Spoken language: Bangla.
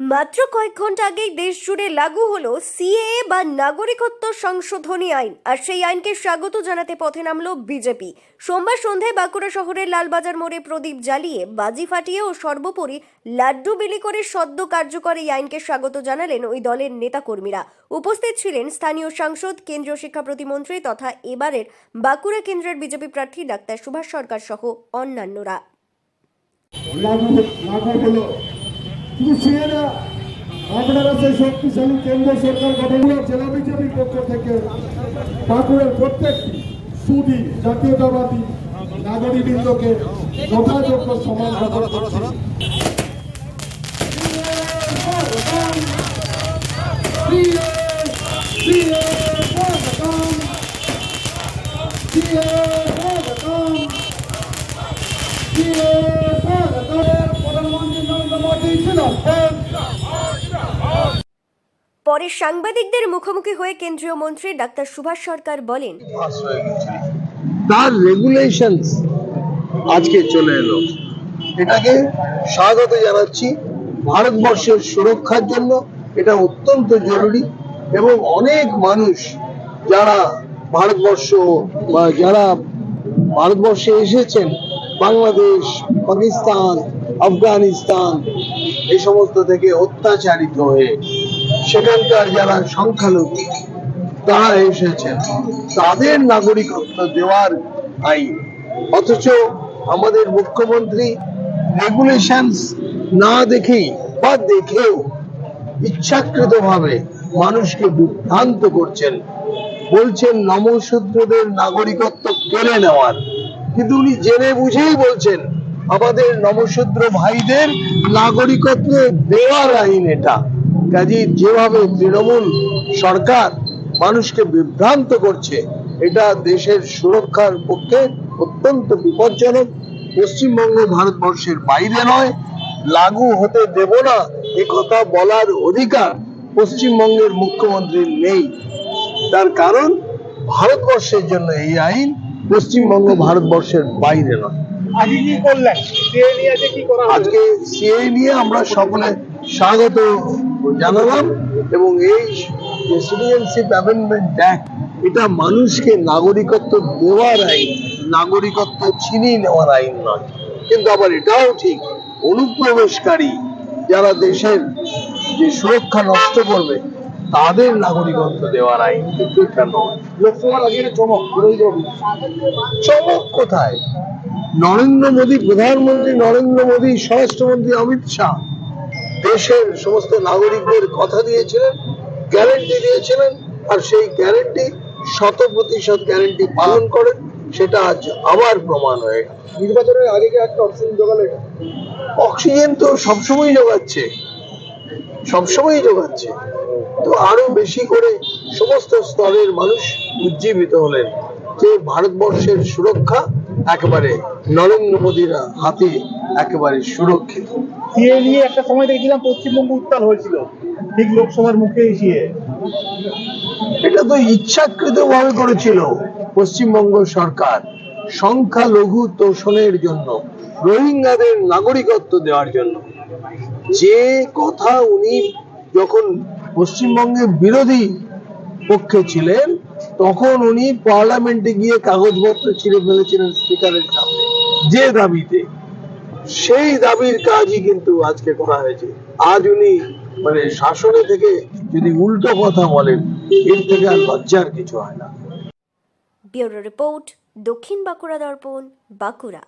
মাত্র কয়েক ঘণ্টা আগেই দেশ জুড়ে লাগু হলো সিএএ বা নাগরিকত্ব সংশোধনী আইন। আর সেই আইনকে স্বাগত জানাতে পথে নামলো বিজেপি। সোমবার সন্ধ্যায় বাঁকুড়া শহরের লালবাজার মোড়ে প্রদীপ জ্বালিয়ে বাজি ফাটিয়ে ও সর্বোপরি লাড্ডু বিলি করে সদ্য কার্যকর এই আইনকে স্বাগত জানালেন ওই দলের নেতাকর্মীরা। উপস্থিত ছিলেন স্থানীয় সাংসদ, কেন্দ্রীয় শিক্ষা প্রতিমন্ত্রী তথা এবারের বাঁকুড়া কেন্দ্রের বিজেপি প্রার্থী ডাক্তার সুভাষ সরকার সহ অন্যান্যরা। শুধু সে না আপনারা সেই শক্তিশালী কেন্দ্র সরকার গঠন হলো জেলা বিজেপির পক্ষ থেকে বাঁকুড়ার প্রত্যেকটি সুদী জাতীয়তাবাদী নাগরিকবৃন্দকে যথাযোগ্য সমান ব্যবহার পরে সাংবাদিকদের মুখোমুখি হয়ে কেন্দ্রীয় মন্ত্রী ডাক্তার সুভাষ সরকার বলেন তার রেগুলেশনস আজকে চলে এলো। এটাকে স্বাগত জানাচ্ছি ভারতবর্ষের সুরক্ষার জন্য। এটা অত্যন্ত জরুরি এবং অনেক মানুষ যারা ভারতবর্ষ বা যারা ভারতবর্ষে এসেছেন বাংলাদেশ পাকিস্তান আফগানিস্তান এই সমস্ত থেকে অত্যাচারিত হয়ে সেখানকার যারা সংখ্যালঘু, তারা এসেছেন। তাদের নাগরিকত্ব দেওয়ার আইন। অথচ আমাদের মুখ্যমন্ত্রী রেগুলেশনস না দেখেই বা দেখেও ইচ্ছাকৃতভাবে মানুষকে বিভ্রান্ত করছেন। বলছেন নমশূদ্রদের নাগরিকত্ব কেড়ে নেওয়ার। কিন্তু উনি জেনে বুঝেই বলছেন আমাদের নমশূদ্র ভাইদের নাগরিকত্ব দেওয়ার আইন এটা। কাজে যেভাবে তৃণমূল সরকার মানুষকে বিভ্রান্ত করছে, এটা দেশের সুরক্ষার পক্ষে অত্যন্ত বিপজ্জনক। পশ্চিমবঙ্গ ভারতবর্ষের বাইরে নয়, লাগু হতে দেব না, এ কথা বলার অধিকার পশ্চিমবঙ্গের মুখ্যমন্ত্রীর নেই। তার কারণ, ভারতবর্ষের জন্য এই আইন পশ্চিমবঙ্গ ভারতবর্ষের বাইরে নয়। আজকে কি করলেন সিএ নিয়ে আজকে কি করা আজকে সিএ নিয়ে আমরা সকলে স্বাগত জানালাম এবং এই সিটিজেনশিপ অ্যামেন্ডমেন্ট অ্যাক্ট এটা মানুষকে নাগরিকত্ব দেওয়ার আইন নাগরিকত্ব ছিনিয়ে নেওয়ার আইন নয়। কিন্তু আবার এটাও ঠিক অনুপ্রবেশকারী যারা দেশের যে সুরক্ষা নষ্ট করবে তাদের নাগরিকত্ব দেওয়ার আইন কিন্তু এটা নয়। লোকসভার আগে চমক চমক কোথায়? নরেন্দ্র মোদী প্রধানমন্ত্রী নরেন্দ্র মোদী স্বরাষ্ট্রমন্ত্রী অমিত শাহ দেশের সমস্ত নাগরিকদের কথা দিয়েছিলেন গ্যারেন্টি দিয়েছিলেন আর সেই গ্যারেন্টি শত প্রতিশত গ্যারেন্টি পালন করেন সেটা আজ আবার প্রমাণ হয়ে গেল। নির্বাচনের আগে কি একটা অক্সিজেন জোগালো অক্সিজেন তো সবসময় যোগাচ্ছে সবসময় যোগাচ্ছে। তো আরও বেশি করে সমস্ত স্তরের মানুষ উজ্জীবিত হলেন যে ভারতবর্ষের সুরক্ষা একেবারে নরেন্দ্র মোদীর হাতে একেবারে সুরক্ষিত। সিএ নিয়ে একটা সময় দেখছিলাম পশ্চিমবঙ্গ উত্তাল হয়েছিল ঠিক লোকসভার মুখে এসিয়ে। এটা তো ইচ্ছাকৃত ভাবে করেছিল পশ্চিমবঙ্গ সরকার সংখ্যালঘু তোষণের জন্য রোহিঙ্গাদের নাগরিকত্ব দেওয়ার জন্য। যে কথা উনি যখন পশ্চিমবঙ্গের বিরোধী পক্ষে ছিলেন তখন উনি পার্লামেন্টে গিয়ে কাগজপত্র ছিঁড়ে ফেলেছিলেন স্পিকারের সামনে। যে দাবিতে। সেই দাবির কাজই কিন্তু আজকে করা হয়েছে। আজ উনি মানে শাসনে থেকে যদি উল্টো কথা বলেন, এর থেকে আর লজ্জার কিছু হয় না। ব্যুরো রিপোর্ট দক্ষিণ বাঁকুড়া দর্পণ, বাঁকুড়া।